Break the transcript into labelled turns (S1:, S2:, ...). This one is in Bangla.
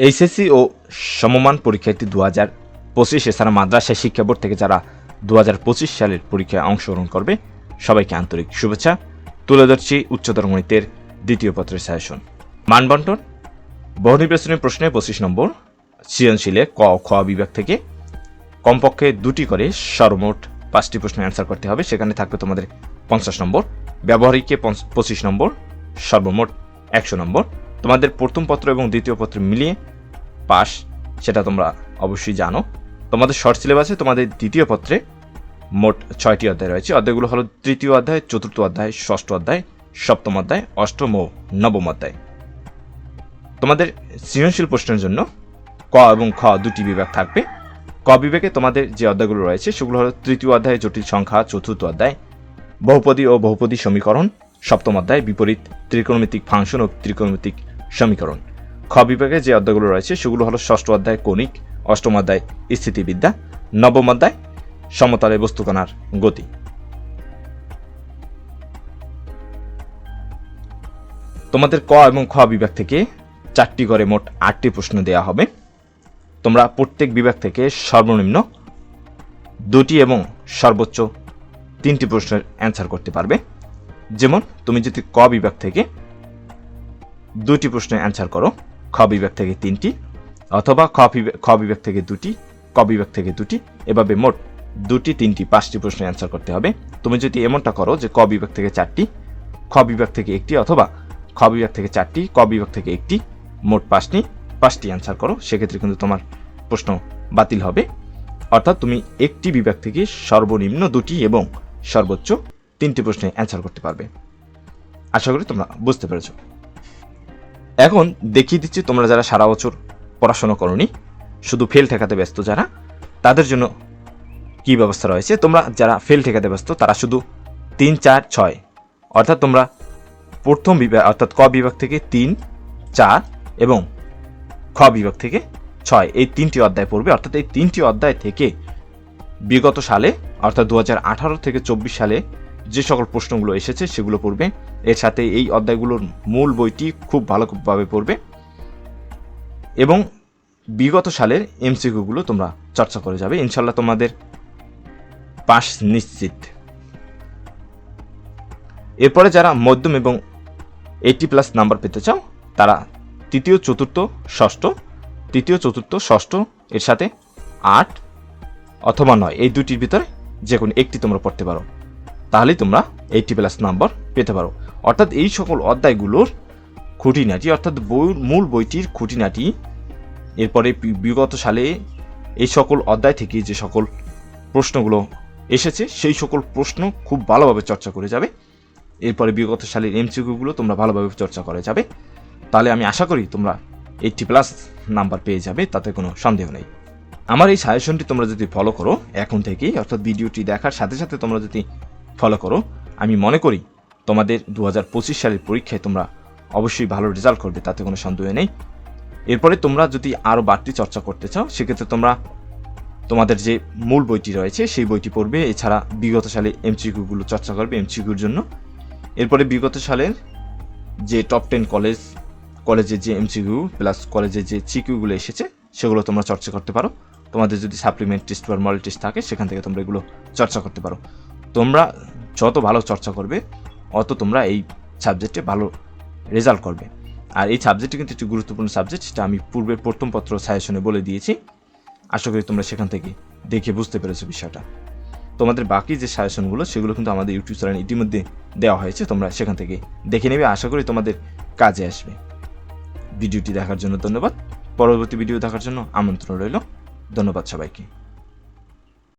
S1: এইচএসসি ও সমমান পরীক্ষার্থী দু হাজার পঁচিশ এছাড়া মাদ্রাসা শিক্ষা বোর্ড থেকে যারা দু হাজার পঁচিশ সালের পরীক্ষায় অংশগ্রহণ করবে, সবাইকে আন্তরিক শুভেচ্ছা। তুলে ধরছি উচ্চতর গণিতের দ্বিতীয় পত্রের সাজেশন মানবন্টন, বহু নির্বাচনী প্রশ্নে পঁচিশ নম্বর, সৃজনশীলে ক, খ বিভাগ থেকে কমপক্ষে দুটি করে সর্বমোট পাঁচটি প্রশ্নের অ্যান্সার করতে হবে, সেখানে থাকবে তোমাদের পঞ্চাশ নম্বর ব্যবহারিকে পঞ্চ- পঁচিশ নম্বর, সর্বমোট একশো নম্বর। তোমাদের প্রথম পত্র এবং দ্বিতীয় পত্র মিলিয়ে পাস, সেটা তোমরা অবশ্যই জানো। তোমাদের শর্ট সিলেবাসে তোমাদের দ্বিতীয় পত্রে মোট ছয়টি অধ্যায় রয়েছে। অধ্যায়গুলো হলো তৃতীয় অধ্যায়, চতুর্থ অধ্যায়, ষষ্ঠ অধ্যায়, সপ্তম অধ্যায়, অষ্টম ও নবম অধ্যায়। তোমাদের সৃজনশীল প্রশ্নের জন্য ক এবং খ দুটি বিভাগ থাকবে। ক বিভাগে তোমাদের যে অধ্যায়গুলো রয়েছে, সেগুলো হলো তৃতীয় অধ্যায়, জটিল সংখ্যা, চতুর্থ অধ্যায়, বহুপদী ও বহুপদী সমীকরণ, সপ্তম অধ্যায়, বিপরীত ত্রিকোণমিতিক ফাংশন ও ত্রিকোণমিতিক সমীকরণ। খ বিভাগে যে অধ্যায়গুলো রয়েছে, সেগুলো হলো ষষ্ঠ অধ্যায় কণিক, অষ্টম অধ্যায় স্থিতিবিদ্যা, নবম অধ্যায় সমতলে বস্তুকণার গতি। তোমাদের ক এবং খ বিভাগ থেকে চারটি করে মোট আটটি প্রশ্ন দেওয়া হবে। তোমরা প্রত্যেক বিভাগ থেকে সর্বনিম্ন দুটি এবং সর্বোচ্চ তিনটি প্রশ্নের অ্যান্সার করতে পারবে। যেমন, তুমি যদি ক বিভাগ থেকে দুটি প্রশ্নের অ্যান্সার করো। খ বিভাগ থেকে তিনটি অথবা খ খ বিভাগ থেকে দুটি, ক বিভাগ থেকে দুটি, এভাবে মোট দুটি, তিনটি, পাঁচটি প্রশ্নের অ্যান্সার করতে হবে। তুমি যদি এমনটা করো যে ক বিভাগ থেকে চারটি, খ বিভাগ থেকে একটি অথবা খ বিভাগ থেকে চারটি, ক বিভাগ থেকে একটি, মোট পাঁচটি পাঁচটি অ্যান্সার করো, সেক্ষেত্রে কিন্তু তোমার প্রশ্ন বাতিল হবে। অর্থাৎ তুমি একটি বিভাগ থেকে সর্বনিম্ন দুটি এবং সর্বোচ্চ তিনটি প্রশ্নে অ্যান্সার করতে পারবে। আশা করি তোমরা বুঝতে পেরেছ। এখন দেখিয়ে দিচ্ছি তোমরা যারা সারা বছর পড়াশোনা করনি, শুধু ফেল ঠেকাতে ব্যস্ত যারা, তাদের জন্য কি ব্যবস্থা রয়েছে? তোমরা যারা ফেল ঠেকাতে ব্যস্ত, তারা শুধু তিন, চার, ছয়, অর্থাৎ তোমরা প্রথম বিভাগ, অর্থাৎ ক বিভাগ থেকে তিন, চার এবং খ বিভাগ থেকে ছয়, এই তিনটি অধ্যায় পড়বে। অর্থাৎ এই তিনটি অধ্যায় থেকে বিগত সালে, অর্থাৎ দু হাজার আঠারো থেকে চব্বিশ সালে যে সকল প্রশ্নগুলো এসেছে সেগুলো পড়বে। এর সাথে এই অধ্যায়গুলোর মূল বইটি খুব ভালোভাবে পড়বে। এবং বিগত সালের এমসিকিউগুলো তোমরা চর্চা করে যাবে। ইনশাল্লাহ তোমাদের পাস নিশ্চিত। এরপরে যারা মধ্যম এবং এইটি প্লাস নাম্বার পেতে চাও, তারা তৃতীয়, চতুর্থ, ষষ্ঠ, তৃতীয়, চতুর্থ, ষষ্ঠ, এর সাথে আট অথবা নয়, এই দুটির ভিতরে যে কোনো একটি তোমরা পড়তে পারো। তাহলেই তোমরা এইটি প্লাস নাম্বার পেতে পারো। অর্থাৎ এই সকল অধ্যায়গুলোর খুঁটিনাটি, অর্থাৎ বই মূল বইটির খুঁটিনাটি, এরপরে বিগত সালে এই সকল অধ্যায় থেকে যে সকল প্রশ্নগুলো এসেছে, সেই সকল প্রশ্ন খুব ভালোভাবে চর্চা করে যাবে। এরপরে বিগত সালের এমসিকিউগুলো তোমরা ভালোভাবে চর্চা করে যাবে। তাহলে আমি আশা করি তোমরা এইটটি প্লাস নাম্বার পেয়ে যাবে, তাতে কোনো সন্দেহ নেই। আমার এই সাজেশনটি তোমরা যদি ফলো করো, এখন থেকেই, অর্থাৎ ভিডিওটি দেখার সাথে সাথে তোমরা যদি ফলো করো। আমি মনে করি তোমাদের দু হাজার পঁচিশ সালের পরীক্ষায় তোমরা অবশ্যই ভালো রেজাল্ট করবে, তাতে কোনো সন্দেহ নেই। এরপরে তোমরা যদি আরও বাড়তি চর্চা করতে চাও, সেক্ষেত্রে তোমরা তোমাদের যে মূল বইটি রয়েছে, সেই বইটি পড়বে। এছাড়া বিগত সালে এমসিকিউগুলো চর্চা করবে এমসিকিউর জন্য। এরপরে বিগত সালের যে টপ টেন কলেজ কলেজের যে এমসিকিউ প্লাস কলেজের যে সিকিউগুলো এসেছে, সেগুলো তোমরা চর্চা করতে পারো। তোমাদের যদি সাপ্লিমেন্ট টেস্ট বা মডেল টেস্ট থাকে, সেখান থেকে তোমরা এগুলো চর্চা করতে পারো। তোমরা যত ভালো চর্চা করবে, অত তোমরা এই সাবজেক্টে ভালো রেজাল্ট করবে। আর এই সাবজেক্টটি কিন্তু একটি গুরুত্বপূর্ণ সাবজেক্ট সেটা আমি পূর্বের প্রথম পত্র সাজেশনে বলে দিয়েছি। আশা করি তোমরা সেখান থেকে দেখে বুঝতে পেরেছ বিষয়টা। তোমাদের বাকি যে সাজেশনগুলো সেগুলো কিন্তু আমাদের ইউটিউব চ্যানেলে ইতিমধ্যে দেওয়া হয়েছে, তোমরা সেখান থেকে দেখে নেবে। আশা করি তোমাদের কাজে আসবে। ভিডিওটি দেখার জন্য ধন্যবাদ। পরবর্তী ভিডিও দেখার জন্য আমন্ত্রণ রইল। ধন্যবাদ সবাইকে।